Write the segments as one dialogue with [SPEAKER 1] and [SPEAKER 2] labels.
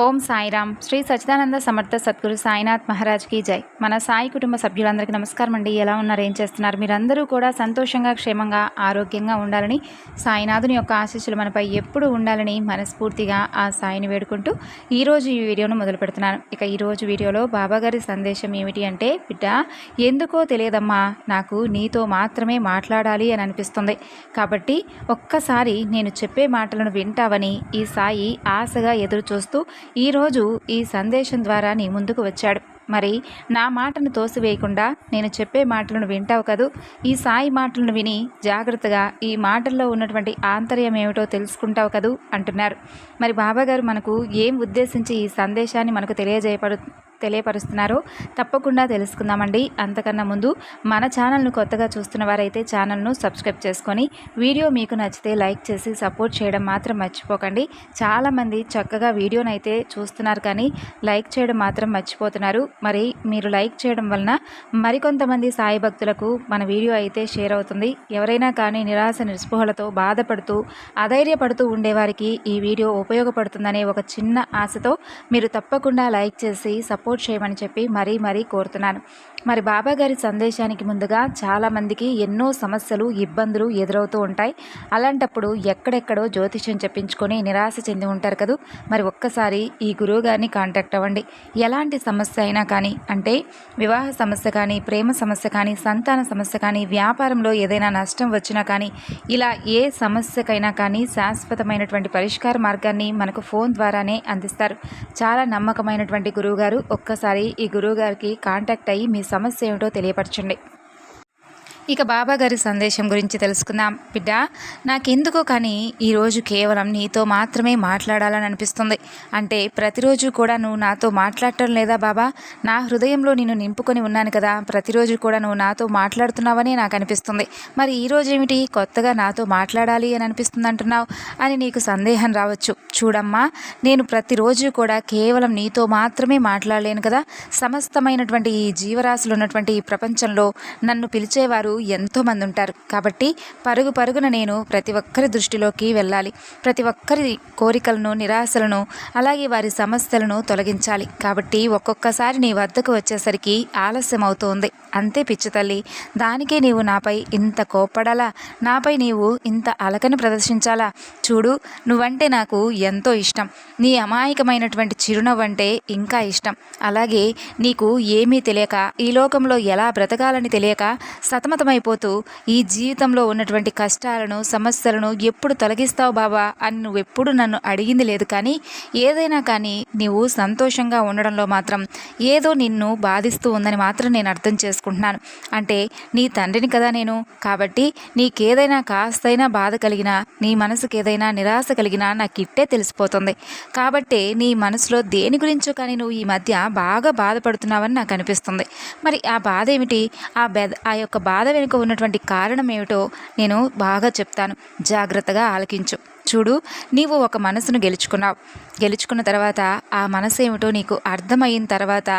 [SPEAKER 1] ఓం సాయిరామ్. శ్రీ సచిదానంద సమర్థ సద్గురు సాయినాథ్ మహారాజ్కి జై. మన సాయి కుటుంబ సభ్యులందరికీ నమస్కారం అండి. ఎలా ఉన్నారు? ఏం చేస్తున్నారు? మీరందరూ కూడా సంతోషంగా క్షేమంగా ఆరోగ్యంగా ఉండాలని సాయినాథుని యొక్క ఆశీస్సులు మనపై ఎప్పుడు ఉండాలని మనస్ఫూర్తిగా ఆ సాయిని వేడుకుంటూ ఈరోజు ఈ వీడియోను మొదలు పెడుతున్నాను. ఇక ఈరోజు వీడియోలో బాబాగారి సందేశం ఏమిటి అంటే బిడ్డ ఎందుకో తెలియదమ్మా. నాకు నీతో మాత్రమే మాట్లాడాలి అని అనిపిస్తుంది. కాబట్టి ఒక్కసారి నేను చెప్పే మాటలను వింటావని ఈ సాయి ఆశగా ఎదురు చూస్తూ ఈరోజు ఈ సందేశం ద్వారా నీ ముందుకు వచ్చాడు. మరి నా మాటను తోసివేయకుండా నేను చెప్పే మాటలను వింటావు కదూ? ఈ సాయి మాటలను విని జాగ్రత్తగా ఈ మాటల్లో ఉన్నటువంటి ఆంతర్యం ఏమిటో తెలుసుకుంటావు కదూ? అంటున్నారు. మరి బాబాగారు మనకు ఏం ఉద్దేశించి ఈ సందేశాన్ని మనకు తెలియజేయబడు తెలియపరుస్తున్నారో. తప్పకుండా తెలుసుకుందామండి. అంతకన్నా ముందు మన ఛానల్ను కొత్తగా చూస్తున్న వారైతే ఛానల్ను సబ్స్క్రైబ్ చేసుకొని వీడియో మీకు నచ్చితే లైక్ చేసి సపోర్ట్ చేయడం మాత్రం మర్చిపోకండి. చాలామంది చక్కగా వీడియోని అయితే చూస్తున్నారు కానీ లైక్ చేయడం మాత్రం మర్చిపోతున్నారు. మరి మీరు లైక్ చేయడం వలన మరికొంతమంది సాయి భక్తులకు మన వీడియో అయితే షేర్ అవుతుంది. ఎవరైనా కానీ నిరాశ నిస్పృహలతో బాధపడుతూ అధైర్యపడుతూ ఉండేవారికి ఈ వీడియో ఉపయోగపడుతుందనే ఒక చిన్న ఆశతో మీరు తప్పకుండా లైక్ చేసి సపోర్ట్ సపోర్ట్ చేయమని చెప్పి మరీ మరీ కోరుతున్నాను. మరి బాబా గారి సందేశానికి ముందుగా చాలామందికి ఎన్నో సమస్యలు ఇబ్బందులు ఎదురవుతూ ఉంటాయి. అలాంటప్పుడు ఎక్కడెక్కడో జ్యోతిష్యం చెప్పించుకొని నిరాశ చెంది ఉంటారు కదూ? మరి ఒక్కసారి ఈ గురువు గారిని కాంటాక్ట్ అవ్వండి. ఎలాంటి సమస్య అయినా కానీ అంటే వివాహ సమస్య కానీ ప్రేమ సమస్య కానీ సంతాన సమస్య కానీ వ్యాపారంలో ఏదైనా నష్టం వచ్చినా కానీ ఇలా ఏ సమస్యకైనా కానీ శాశ్వతమైనటువంటి పరిష్కార మార్గాన్ని మనకు ఫోన్ ద్వారానే అందిస్తారు. చాలా నమ్మకమైనటువంటి గురువుగారు ఒక్కసారి ఈ గురువుగారికి కాంటాక్ట్ అయ్యి మీ సమస్య ఏమిటో తెలియపరచండి. ఇక బాబా గారి సందేశం గురించి తెలుసుకుందాం. బిడ్డ నాకెందుకో కానీ ఈరోజు కేవలం నీతో మాత్రమే మాట్లాడాలని అనిపిస్తుంది. అంటే ప్రతిరోజు కూడా నువ్వు నాతో మాట్లాడటం లేదా బాబా? నా హృదయంలో నిన్ను నింపుకొని ఉన్నాను కదా. ప్రతిరోజు కూడా నువ్వు నాతో మాట్లాడుతున్నావని నాకు అనిపిస్తుంది. మరి ఈరోజు ఏమిటి? కొత్తగా నాతో మాట్లాడాలి అని అనిపిస్తుంది అంటున్నావు అని నీకు సందేహం రావచ్చు. చూడమ్మా నేను ప్రతిరోజు కూడా కేవలం నీతో మాత్రమే మాట్లాడలేను కదా. సమస్తమైనటువంటి ఈ జీవరాశులు ఉన్నటువంటి ఈ ప్రపంచంలో నన్ను పిలిచేవారు ఎంతోమంది ఉంటారు. కాబట్టి పరుగు పరుగున నేను ప్రతి ఒక్కరి దృష్టిలోకి వెళ్ళాలి. ప్రతి ఒక్కరి కోరికలను నిరాశలను అలాగే వారి సమస్యలను తొలగించాలి. కాబట్టి ఒక్కొక్కసారి నీ వద్దకు వచ్చేసరికి ఆలస్యం అవుతుంది. అంతే పిచ్చి తల్లి. దానికే నీవు నాపై ఇంత కోప్పడాలా? నాపై నీవు ఇంత అలకని ప్రదర్శించాలా? చూడు నువ్వంటే నాకు ఎంతో ఇష్టం. నీ అమాయకమైనటువంటి చిరునవ్వు అంటే ఇంకా ఇష్టం. అలాగే నీకు ఏమీ తెలియక ఈ లోకంలో ఎలా బ్రతకాలని తెలియక సతమతమైపోతూ ఈ జీవితంలో ఉన్నటువంటి కష్టాలను సమస్యలను ఎప్పుడు తొలగిస్తావు బాబా? అని నువ్వెప్పుడు నన్ను అడిగింది లేదు కానీ ఏదైనా కానీ నీవు సంతోషంగా ఉండడంలో మాత్రం ఏదో నిన్ను బాధిస్తూ ఉందని మాత్రం నేను అర్థం చేసుకుంటున్నాను. అంటే నీ తండ్రిని కదా నేను. కాబట్టి నీకేదైనా కాస్తైనా బాధ కలిగినా నీ మనసుకి ఏదైనా నిరాశ కలిగినా నాకు ఇట్టే తెలిసిపోతుంది. కాబట్టి నీ మనసులో దేని గురించో కానీ నువ్వు ఈ మధ్య బాగా బాధపడుతున్నావని నాకు అనిపిస్తుంది. మరి ఆ బాధ ఏమిటి? ఆ బెద ఆ యొక్క బాధ వెనుక ఉన్నటువంటి కారణం ఏమిటో నేను బాగా చెప్తాను. జాగ్రత్తగా ఆలకించు. చూడు నీవు ఒక మనసును గెలుచుకున్నావు. గెలుచుకున్న తర్వాత ఆ మనసు ఏమిటో నీకు అర్థమైన తర్వాత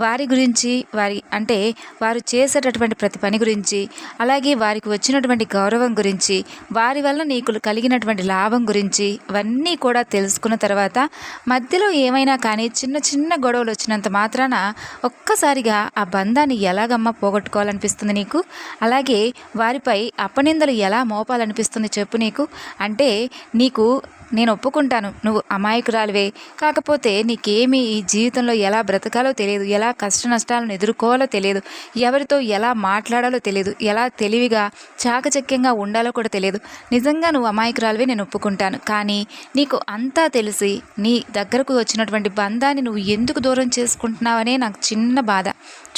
[SPEAKER 1] వారి గురించి వారి అంటే వారు చేసేటటువంటి ప్రతి పని గురించి అలాగే వారికి వచ్చినటువంటి గౌరవం గురించి వారి వల్ల నీకు కలిగినటువంటి లాభం గురించి ఇవన్నీ కూడా తెలుసుకున్న తర్వాత మధ్యలో ఏమైనా కానీ చిన్న చిన్న గొడవలు వచ్చినంత మాత్రాన ఒక్కసారిగా ఆ బంధాన్ని ఎలాగమ్మ పోగొట్టుకోవాలనిపిస్తుంది నీకు? అలాగే వారిపై అపనిందలు ఎలా మోపాలనిపిస్తుంది చెప్పు నీకు? అంటే నీకు నేను ఒప్పుకుంటాను. నువ్వు అమాయకురాలివే. కాకపోతే నీకేమీ ఈ జీవితంలో ఎలా బ్రతకాలో తెలియదు. ఎలా కష్ట నష్టాలను ఎదుర్కోవాలో తెలియదు. ఎవరితో ఎలా మాట్లాడాలో తెలియదు. ఎలా తెలివిగా చాకచక్యంగా ఉండాలో కూడా తెలియదు. నిజంగా నువ్వు అమాయకురాలివే నేను ఒప్పుకుంటాను. కానీ నీకు అంతా తెలిసి నీ దగ్గరకు వచ్చినటువంటి బంధాన్ని నువ్వు ఎందుకు దూరం చేసుకుంటున్నావనే నాకు చిన్న బాధ.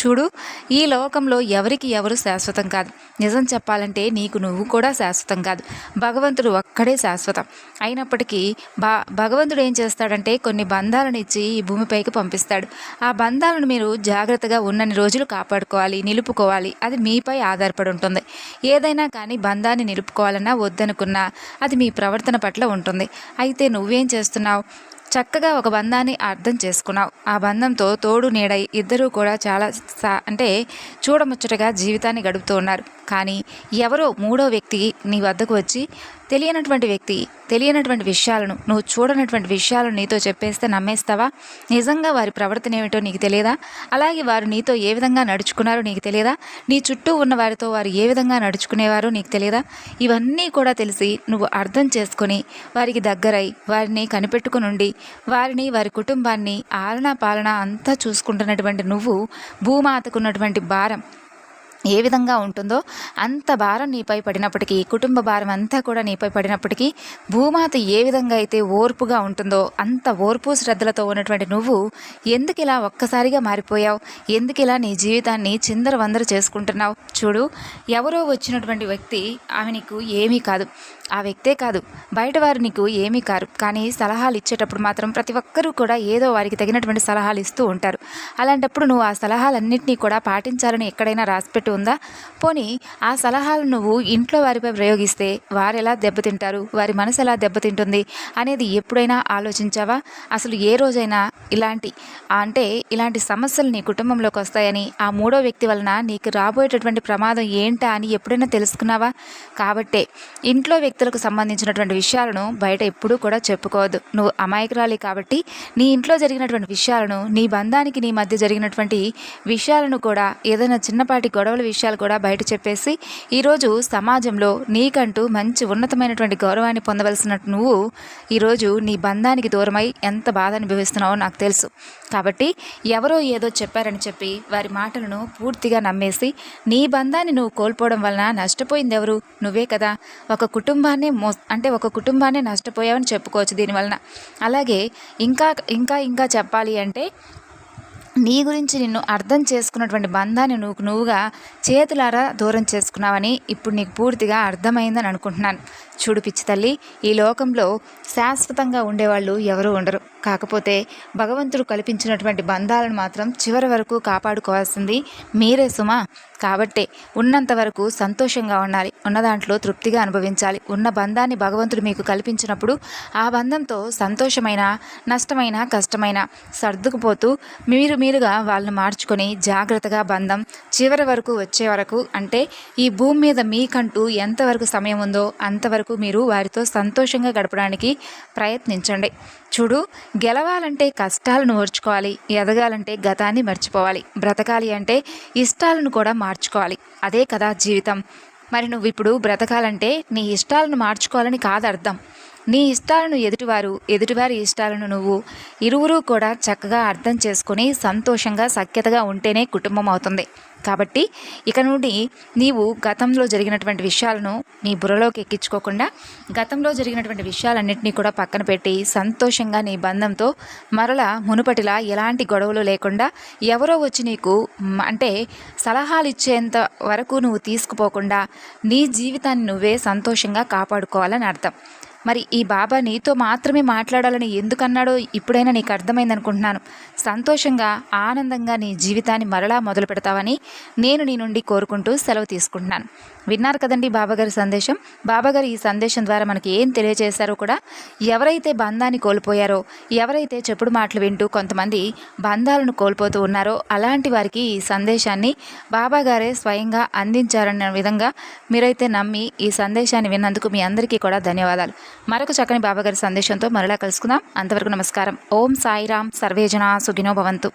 [SPEAKER 1] చూడు ఈ లోకంలో ఎవరికి ఎవరు శాశ్వతం కాదు. నిజం చెప్పాలంటే నీకు నువ్వు కూడా శాశ్వతం కాదు. భగవంతుడు ఒక్కడే శాశ్వతం. అయినప్పటికీ బా భగవంతుడు ఏం చేస్తాడంటే కొన్ని బంధాలను ఇచ్చి ఈ భూమిపైకి పంపిస్తాడు. ఆ బంధాలను మీరు జాగ్రత్తగా ఉన్నన్ని రోజులు కాపాడుకోవాలి నిలుపుకోవాలి. అది మీపై ఆధారపడి ఉంటుంది. ఏదైనా కానీ బంధాన్ని నిలుపుకోవాలన్నా వద్దనుకున్నా అది మీ ప్రవర్తన పట్ల ఉంటుంది. అయితే నువ్వేం చేస్తున్నావు? చక్కగా ఒక బంధాన్ని అర్థం చేసుకున్నావు. ఆ బంధంతో తోడు నీడై ఇద్దరూ కూడా చాలా సా అంటే చూడముచ్చటగా జీవితాన్ని గడుపుతూ ఉన్నారు. కానీ ఎవరో మూడో వ్యక్తి నీ వద్దకు వచ్చి తెలియనటువంటి వ్యక్తి తెలియనటువంటి విషయాలను నువ్వు చూడనటువంటి విషయాలను నీతో చెప్పేస్తే నమ్మేస్తావా? నిజంగా వారి ప్రవర్తన ఏమిటో నీకు తెలియదా? అలాగే వారు నీతో ఏ విధంగా నడుచుకున్నారో నీకు తెలియదా? నీ చుట్టూ ఉన్న వారితో వారు ఏ విధంగా నడుచుకునేవారో నీకు తెలియదా? ఇవన్నీ కూడా తెలిసి నువ్వు అర్థం చేసుకొని వారికి దగ్గరై వారిని కనిపెట్టుకుని ఉండి వారిని వారి కుటుంబాన్ని ఆలనా పాలన అంతా చూసుకుంటున్నటువంటి నువ్వు భూమాతకున్నటువంటి భారం ఏ విధంగా ఉంటుందో అంత భారం నీపై పడినప్పటికీ కుటుంబ భారం అంతా కూడా నీపై పడినప్పటికీ భూమాత ఏ విధంగా అయితే ఓర్పుగా ఉంటుందో అంత ఓర్పు శ్రద్ధలతో ఉన్నటువంటి నువ్వు ఎందుకు ఇలా ఒక్కసారిగా మారిపోయావు? ఎందుకు ఇలా నీ జీవితాన్ని చిందర వందర చేసుకుంటున్నావు? చూడు ఎవరో వచ్చినటువంటి వ్యక్తి ఆమె నీకు ఏమీ కాదు. ఆ వ్యక్తే కాదు. బయట వారు నీకు ఏమీ కారు. కానీ సలహాలు ఇచ్చేటప్పుడు మాత్రం ప్రతి ఒక్కరూ కూడా ఏదో వారికి తగినటువంటి సలహాలు ఇస్తూ ఉంటారు. అలాంటప్పుడు నువ్వు ఆ సలహాలన్నింటినీ కూడా పాటించాలని ఎక్కడైనా రాసిపెట్టు. ఉందా? పోనీ ఆ సలహాలు నువ్వు ఇంట్లో వారిపై ప్రయోగిస్తే వారు ఎలా దెబ్బతింటారు? వారి మనసు ఎలా దెబ్బతింటుంది? అనేది ఎప్పుడైనా ఆలోచించావా? అసలు ఏ రోజైనా ఇలాంటి అంటే ఇలాంటి సమస్యలు నీ కుటుంబంలోకి వస్తాయని ఆ మూడో వ్యక్తి వలన నీకు రాబోయేటటువంటి ప్రమాదం ఏంటా అని ఎప్పుడైనా తెలుసుకున్నావా? కాబట్టే ఇంట్లో వ్యక్తులకు సంబంధించినటువంటి విషయాలను బయట ఎప్పుడూ కూడా చెప్పుకోవద్దు. నువ్వు అమాయకురాలి కాబట్టి నీ ఇంట్లో జరిగినటువంటి విషయాలను నీ బంధానికి నీ మధ్య జరిగినటువంటి విషయాలను కూడా ఏదైనా చిన్నపాటి గొడవ గొడవల విషయాలు కూడా బయట చెప్పేసి ఈరోజు సమాజంలో నీకంటూ మంచి ఉన్నతమైనటువంటి గౌరవాన్ని పొందవలసినట్టు నువ్వు ఈరోజు నీ బంధానికి దూరమై ఎంత బాధ అనుభవిస్తున్నావో నాకు తెలుసు. కాబట్టి ఎవరో ఏదో చెప్పారని చెప్పి వారి మాటలను పూర్తిగా నమ్మేసి నీ బంధాన్ని నువ్వు కోల్పోవడం వలన నష్టపోయింది ఎవరు నువ్వే కదా. ఒక కుటుంబాన్ని మో అంటే ఒక కుటుంబాన్ని నష్టపోయావని చెప్పుకోవచ్చు దీనివలన. అలాగే ఇంకా ఇంకా ఇంకా చెప్పాలి అంటే నీ గురించి నిన్ను అర్థం చేసుకున్నటువంటి బంధాన్ని నువ్వు నువ్వుగా చేతులారా దూరం చేసుకున్నావని ఇప్పుడు నీకు పూర్తిగా అర్థమైందని అనుకుంటున్నాను. చూడు పిచ్చి తల్లి ఈ లోకంలో శాశ్వతంగా ఉండేవాళ్ళు ఎవరు ఉండరు. కాకపోతే భగవంతుడు కల్పించినటువంటి బంధాలను మాత్రం చివరి వరకు కాపాడుకోవాల్సింది మీరే సుమా. కాబట్టే ఉన్నంత వరకు సంతోషంగా ఉండాలి ఉన్న దాంట్లో తృప్తిగా అనుభవించాలి. ఉన్న బంధాన్ని భగవంతుడు మీకు కల్పించినప్పుడు ఆ బంధంతో సంతోషమైన నష్టమైన కష్టమైన సర్దుకుపోతూ మీరు మీరుగా వాళ్ళని మార్చుకొని జాగ్రత్తగా బంధం చివరి వరకు వచ్చే వరకు అంటే ఈ భూమి మీద మీకంటూ ఎంతవరకు సమయం ఉందో అంతవరకు మీరు వారితో సంతోషంగా గడపడానికి ప్రయత్నించండి. చూడు గెలవాలంటే కష్టాలను ఓర్చుకోవాలి ఎదగాలంటే గతాన్ని మర్చిపోవాలి బ్రతకాలి అంటే ఇష్టాలను కూడా మార్చుకోవాలి. అదే కదా జీవితం. మరి నువ్వు ఇప్పుడు బ్రతకాలంటే నీ ఇష్టాలను మార్చుకోవాలని కాదు అర్థం నీ ఇష్టాలను ఎదుటివారు ఎదుటివారి ఇష్టాలను నువ్వు ఇరువురు కూడా చక్కగా అర్థం చేసుకుని సంతోషంగా సఖ్యతగా ఉంటేనే కుటుంబం అవుతుంది. కాబట్టి ఇక నుండి నీవు గతంలో జరిగినటువంటి విషయాలను నీ బుర్రలోకి ఎక్కించుకోకుండా గతంలో జరిగినటువంటి విషయాలన్నింటినీ కూడా పక్కన పెట్టి సంతోషంగా నీ బంధంతో మరలా మునుపటిలా ఎలాంటి గొడవలు లేకుండా ఎవరో వచ్చి నీకు అంటే సలహాలు ఇచ్చేంత వరకు నువ్వు తీసుకుపోకుండా నీ జీవితాన్ని నువ్వే సంతోషంగా కాపాడుకోవాలని అర్థం. మరి ఈ బాబా నీతో మాత్రమే మాట్లాడాలని ఎందుకన్నాడో ఇప్పుడైనా నీకు అర్థమైంది అనుకుంటున్నాను సంతోషంగా ఆనందంగా నీ జీవితాన్ని మరలా మొదలు పెడతావని నేను నీ నుండి కోరుకుంటూ సెలవు తీసుకుంటున్నాను. విన్నారు కదండి బాబాగారి సందేశం? బాబాగారు ఈ సందేశం ద్వారా మనకి ఏం తెలియజేశారో కూడా ఎవరైతే బంధాన్ని కోల్పోయారో ఎవరైతే చెప్పుడు మాటలు వింటూ కొంతమంది బంధాలను కోల్పోతూ ఉన్నారో అలాంటి వారికి ఈ సందేశాన్ని బాబాగారే స్వయంగా అందించారన్న విధంగా మీరైతే నమ్మి ఈ సందేశాన్ని విన్నందుకు మీ అందరికీ కూడా ధన్యవాదాలు. మరొక చక్కని బాబాగారి సందేశంతో మరలా కలుసుకుందాం. అంతవరకు నమస్కారం. ఓం సాయిరామ్ సర్వేజన సుఖినో భవంతు.